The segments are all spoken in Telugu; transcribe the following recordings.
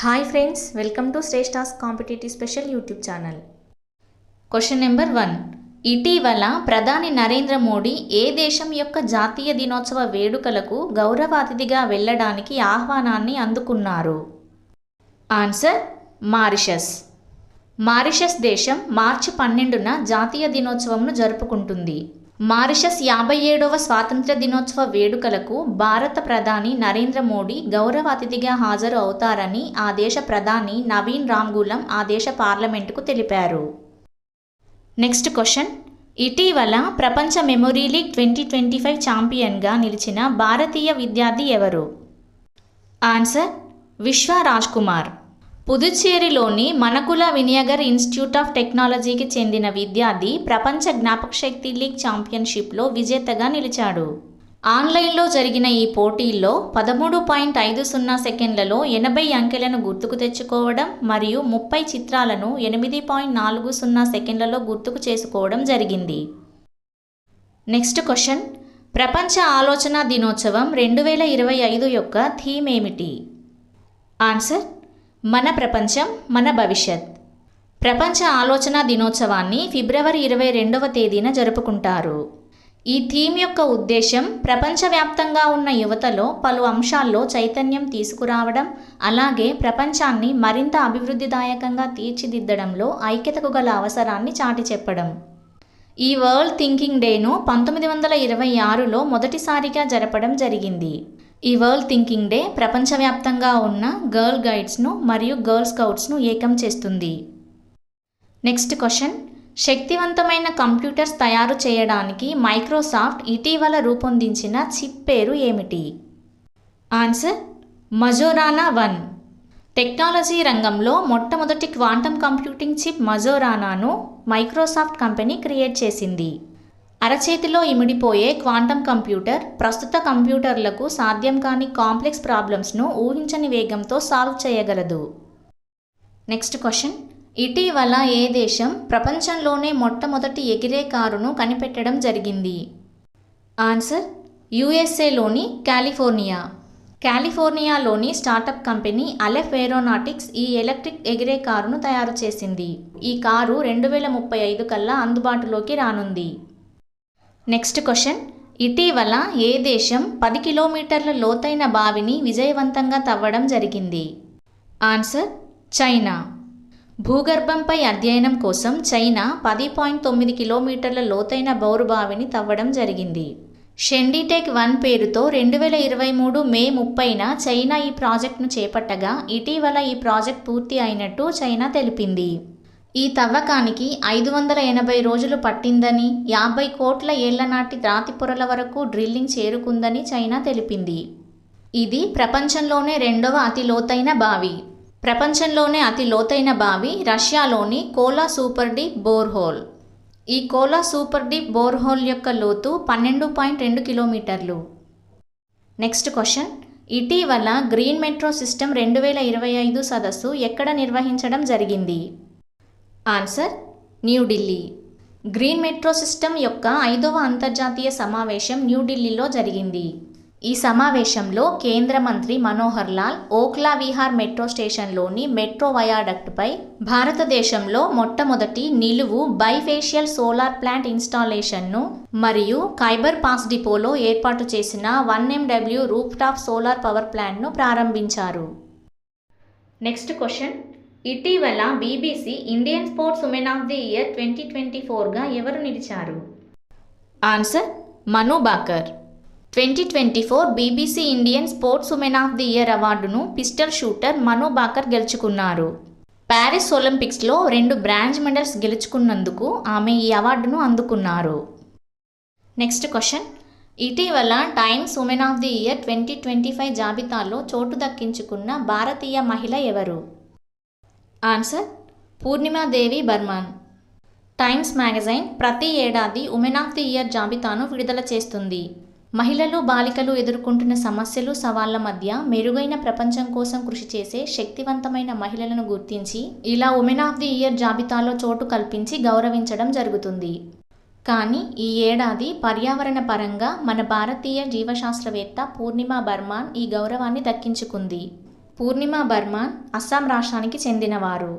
Hi friends welcome to Shreshta's competitive special YouTube channel question number one ఇటీవల ప్రధాని నరేంద్ర మోడీ ఏ దేశం యొక్క జాతీయ దినోత్సవ వేడుకలకు గౌరవ అతిథిగా వెళ్ళడానికి ఆహ్వానాన్ని అందుకున్నారు? ఆన్సర్ మారిషస్ మారిషస్ దేశం మార్చి పన్నెండున జాతీయ దినోత్సవంను జరుపుకుంటుంది. మారిషస్ యాభై ఏడవ స్వాతంత్ర దినోత్సవ వేడుకలకు భారత ప్రధాని నరేంద్ర మోడీ గౌరవ అతిథిగా హాజరు అవుతారని ఆ దేశ ప్రధాని నవీన్ రామ్గూలం ఆ దేశ పార్లమెంటుకు తెలిపారు. Next question. ఇటీవల ప్రపంచ memory league twenty twenty five ఛాంపియన్గా నిలిచిన భారతీయ విద్యార్థి ఎవరు? ఆన్సర్. విశ్వ రాజ్ కుమార్. పుదుచ్చేరిలోని మనకుల వినియగర్ ఇన్స్టిట్యూట్ ఆఫ్ టెక్నాలజీకి చెందిన విద్యార్థి ప్రపంచ జ్ఞాపకశక్తి లీగ్ ఛాంపియన్షిప్లో విజేతగా నిలిచాడు. ఆన్లైన్లో జరిగిన ఈ పోటీల్లో పదమూడు పాయింట్ ఐదు సున్నా సెకండ్లలో ఎనభై అంకెలను గుర్తుకు తెచ్చుకోవడం మరియు ముప్పై చిత్రాలను ఎనిమిది పాయింట్ నాలుగు సున్నా సెకండ్లలో గుర్తుకు చేసుకోవడం జరిగింది. Next question. ప్రపంచ ఆలోచన దినోత్సవం రెండు వేల ఇరవై ఐదు యొక్క థీమ్ ఏమిటి? ఆన్సర్. మన ప్రపంచం మన భవిష్యత్. ప్రపంచ ఆలోచన దినోత్సవాన్ని ఫిబ్రవరి ఇరవై రెండవ తేదీన జరుపుకుంటారు. ఈ థీమ్ యొక్క ఉద్దేశం ప్రపంచవ్యాప్తంగా ఉన్న యువతలో పలు అంశాల్లో చైతన్యం తీసుకురావడం అలాగే ప్రపంచాన్ని మరింత అభివృద్ధిదాయకంగా తీర్చిదిద్దడంలో ఐక్యతకు గల అవసరాన్ని చాటి చెప్పడం. ఈ వరల్డ్ థింకింగ్ డేను పంతొమ్మిది వందల ఇరవై ఆరులో మొదటిసారిగా జరపడం జరిగింది. ఈ వరల్డ్ థింకింగ్ డే ప్రపంచవ్యాప్తంగా ఉన్న గర్ల్ గైడ్స్ను మరియు గర్ల్ స్కౌట్స్ను ఏకం చేస్తుంది. Next question. శక్తివంతమైన కంప్యూటర్స్ తయారు చేయడానికి మైక్రోసాఫ్ట్ ఇటీవల రూపొందించిన చిప్ పేరు ఏమిటి? ఆన్సర్. మజోరానా వన్. టెక్నాలజీ రంగంలో మొట్టమొదటి క్వాంటం కంప్యూటింగ్ చిప్ మజోరానాను మైక్రోసాఫ్ట్ కంపెనీ క్రియేట్ చేసింది. అరచేతిలో ఇమిడిపోయే క్వాంటం కంప్యూటర్ ప్రస్తుత కంప్యూటర్లకు సాధ్యం కాని కాంప్లెక్స్ ప్రాబ్లమ్స్ను ఊహించని వేగంతో సాల్వ్ చేయగలదు. Next question. ఇటీవల ఏ దేశం ప్రపంచంలోనే మొట్టమొదటి ఎగిరే కారును కనిపెట్టడం జరిగింది? ఆన్సర్. యుఎస్ఏలోని కాలిఫోర్నియా. కాలిఫోర్నియాలోని స్టార్టప్ కంపెనీ అలెఫ్ ఏరోనాటిక్స్ ఈ ఎలక్ట్రిక్ ఎగిరే కారును తయారు చేసింది. ఈ కారు రెండు వేల ముప్పై ఐదు కల్లా అందుబాటులోకి రానుంది. నెక్స్ట్ క్వశ్చన్ ఇటీవల ఏ దేశం పది కిలోమీటర్ల లోతైన బావిని విజయవంతంగా తవ్వడం జరిగింది? ఆన్సర్ చైనా భూగర్భంపై అధ్యయనం కోసం చైనా పది పాయింట్ తొమ్మిది కిలోమీటర్ల లోతైన బౌరు బావిని తవ్వడం జరిగింది. షెండిటెక్ వన్ పేరుతో రెండు వేల ఇరవై మూడు మే ముప్పైన చైనా ఈ ప్రాజెక్టును చేపట్టగా ఇటీవల ఈ ప్రాజెక్ట్ పూర్తి అయినట్టు చైనా తెలిపింది. ఈ తవ్వకానికి ఐదు వందల ఎనభై రోజులు పట్టిందని యాభై కోట్ల ఏళ్ళ నాటి రాతి పొరల వరకు డ్రిల్లింగ్ చేరుకుందని చైనా తెలిపింది. ఇది ప్రపంచంలోనే రెండవ అతి లోతైన బావి. ప్రపంచంలోనే అతి లోతైన బావి రష్యాలోని కోలా సూపర్ డీప్ బోర్హోల్. ఈ కోలా సూపర్ డీప్ బోర్హోల్ యొక్క లోతు పన్నెండు పాయింట్ రెండు కిలోమీటర్లు. Next question. ఇటీవల గ్రీన్ మెట్రో సిస్టమ్ రెండు వేల ఇరవై ఐదు సదస్సు ఎక్కడ నిర్వహించడం జరిగింది? Answer New Delhi green metro system యొక్క ఐదవ అంతర్జాతీయ సమావేశం న్యూఢిల్లీలో జరిగింది. ఈ సమావేశంలో కేంద్ర మంత్రి మనోహర్ లాల్ ఓక్లా విహార్ మెట్రో స్టేషన్లోని మెట్రో వయాడక్ట్పై భారతదేశంలో మొట్టమొదటి నిలువు బైఫేషియల్ సోలార్ ప్లాంట్ ఇన్స్టాలేషన్ను మరియు ఖైబర్ పాస్ డిపోలో ఏర్పాటు చేసిన one MW roof top solar power ప్లాంట్ను ప్రారంభించారు. Next question. ఇటీవల BBC Indian sports women of the year twenty twenty ఫోర్గా ఎవరు నిలిచారు? Answer Manu Bhaker. Twenty twenty four BBC Indian sports women of the year అవార్డును పిస్టల్ షూటర్ మను బాకర్ గెలుచుకున్నారు. ప్యారిస్ ఒలింపిక్స్లో రెండు బ్రాంజ్ మెడల్స్ గెలుచుకున్నందుకు ఆమె ఈ అవార్డును అందుకున్నారు. నెక్స్ట్ క్వశ్చన్ ఇటీవల Times woman of the year twenty twenty five జాబితాలో చోటు దక్కించుకున్న భారతీయ మహిళ ఎవరు? Answer Purnima Devi Barman. Times magazine ప్రతి ఏడాది ఉమెన్ ఆఫ్ ది ఇయర్ జాబితాను విడుదల చేస్తుంది. మహిళలు బాలికలు ఎదుర్కొంటున్న సమస్యలు సవాళ్ళ మధ్య మెరుగైన ప్రపంచం కోసం కృషి చేసే శక్తివంతమైన మహిళలను గుర్తించి ఇలా ఉమెన్ ఆఫ్ ది ఇయర్ జాబితాలో చోటు కల్పించి గౌరవించడం జరుగుతుంది. కానీ ఈ ఏడాది పర్యావరణ పరంగా మన భారతీయ జీవశాస్త్రవేత్త పూర్ణిమ బర్మాన్ ఈ గౌరవాన్ని దక్కించుకుంది. పూర్ణిమ బర్మన్ అస్సాం రాష్ట్రానికి చెందినవారు.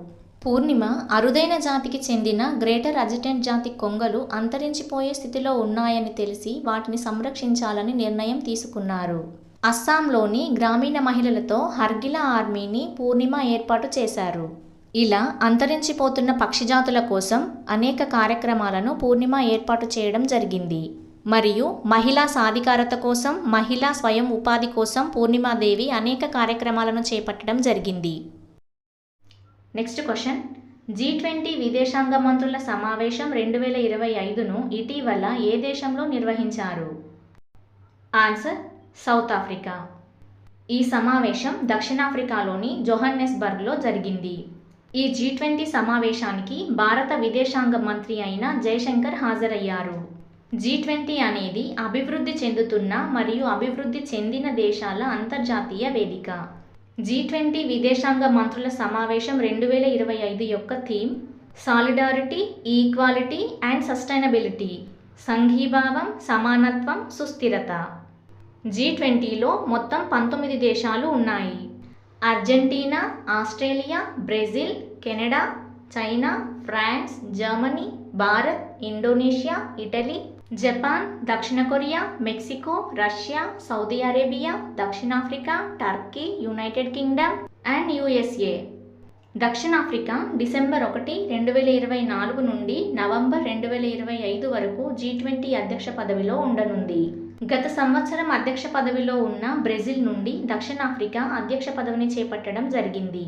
పూర్ణిమ అరుదైన జాతికి చెందిన గ్రేటర్ అజిటెంట్ జాతి కొంగలు అంతరించిపోయే స్థితిలో ఉన్నాయని తెలిసి వాటిని సంరక్షించాలని నిర్ణయం తీసుకున్నారు. అస్సాంలోని గ్రామీణ మహిళలతో హర్గిలా ఆర్మీని పూర్ణిమ ఏర్పాటు చేశారు. ఇలా అంతరించిపోతున్న పక్షిజాతుల కోసం అనేక కార్యక్రమాలను పూర్ణిమ ఏర్పాటు చేయడం జరిగింది. మరియు మహిళా సాధికారత కోసం మహిళా స్వయం ఉపాధి కోసం పూర్ణిమాదేవి అనేక కార్యక్రమాలను చేపట్టడం జరిగింది. నెక్స్ట్ క్వశ్చన్ జీ ట్వంటీ విదేశాంగ మంత్రుల సమావేశం రెండు వేల ఇరవై ఐదును ఇటీవల ఏ దేశంలో నిర్వహించారు? ఆన్సర్ సౌత్ ఆఫ్రికా ఈ సమావేశం దక్షిణాఫ్రికాలోని జోహన్నెస్బర్గ్లో జరిగింది. ఈ జీ ట్వంటీ సమావేశానికి భారత విదేశాంగ మంత్రి అయిన జయశంకర్ హాజరయ్యారు. జీ ట్వంటీ అనేది అభివృద్ధి చెందుతున్న మరియు అభివృద్ధి చెందిన దేశాల అంతర్జాతీయ వేదిక. జీ ట్వంటీ విదేశాంగ మంత్రుల సమావేశం రెండు వేల ఇరవై ఐదు యొక్క theme solidarity equality and sustainability సంఘీభావం సమానత్వం సుస్థిరత. జీ ట్వంటీలో మొత్తం పంతొమ్మిది దేశాలు ఉన్నాయి. Argentina Australia Brazil Canada China France Germany Bharat Indonesia Italy Japan దక్షిణ Korea Mexico Russia Saudi Arabia దక్షిణాఫ్రికా Turkey United Kingdom and USA. దక్షిణాఫ్రికా డిసెంబర్ ఒకటి రెండు వేల ఇరవై నాలుగు నుండి నవంబర్ రెండు వేల ఇరవై ఐదు వరకు జీ ట్వంటీ అధ్యక్ష పదవిలో ఉండనుంది. గత సంవత్సరం అధ్యక్ష పదవిలో ఉన్న బ్రెజిల్ నుండి దక్షిణాఫ్రికా అధ్యక్ష పదవిని చేపట్టడం జరిగింది.